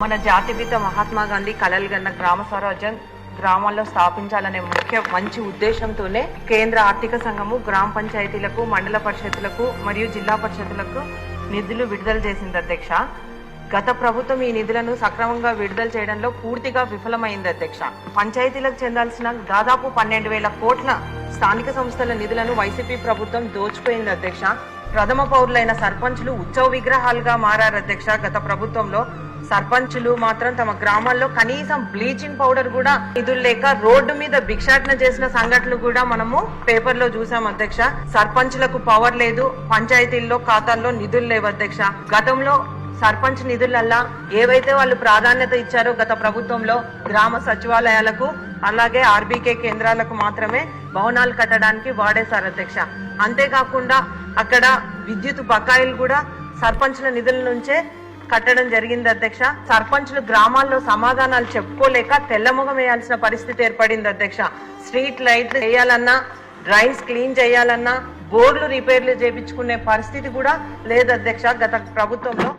మన జాతిపిత మహాత్మా గాంధీ కలలుగన్న గ్రామ స్వరాజ్యం గ్రామాల్లో స్థాపించాలనే ముఖ్య మంచి ఉద్దేశంతోనే కేంద్ర ఆర్థిక సంఘము గ్రామ పంచాయతీలకు మండల పరిషత్లకు మరియు జిల్లా పరిషత్లకు నిధులు విడుదల చేసింది అధ్యక్ష. గత ప్రభుత్వం ఈ నిధులను సక్రమంగా విడుదల చేయడంలో పూర్తిగా విఫలమైంది అధ్యక్ష. పంచాయతీలకు చెందాల్సిన దాదాపు పన్నెండు వేల కోట్ల స్థానిక సంస్థల నిధులను వైసీపీ ప్రభుత్వం దోచిపోయింది అధ్యక్ష. ప్రథమ పౌరులైన సర్పంచులు ఉత్సవ విగ్రహాలుగా మారారు అధ్యక్ష. గత ప్రభుత్వంలో సర్పంచులు మాత్రం తమ గ్రామాల్లో కనీసం బ్లీచింగ్ పౌడర్ కూడా నిధులు లేక రోడ్డు మీద భిక్షాటన చేసిన సంఘటనలు కూడా మనము పేపర్లో చూసాం అధ్యక్ష. సర్పంచులకు పవర్ లేదు పంచాయతీల్లో ఖాతాల్లో నిధులు లేవు అధ్యక్ష. గతంలో సర్పంచ్ నిధులల్లా ఏవైతే వాళ్ళు ప్రాధాన్యత ఇచ్చారో గత ప్రభుత్వంలో గ్రామ సచివాలయాలకు అలాగే ఆర్బీకే కేంద్రాలకు మాత్రమే భవనాలు కట్టడానికి వాడేశారు అధ్యక్ష. అంతేకాకుండా అక్కడ విద్యుత్ బకాయిలు కూడా సర్పంచ్ల నిధుల నుంచే కట్టడం జరిగింది అధ్యక్ష. సర్పంచ్లు గ్రామాల్లో సమాధానాలు చెప్పుకోలేక తెల్లముఖం వేయాల్సిన పరిస్థితి ఏర్పడింది అధ్యక్ష. స్ట్రీట్ లైట్లు వేయాలన్నా డ్రైన్స్ క్లీన్ చేయాలన్నా బోర్డులు రిపేర్లు చేపించుకునే పరిస్థితి కూడా లేదు అధ్యక్ష గత ప్రభుత్వంలో.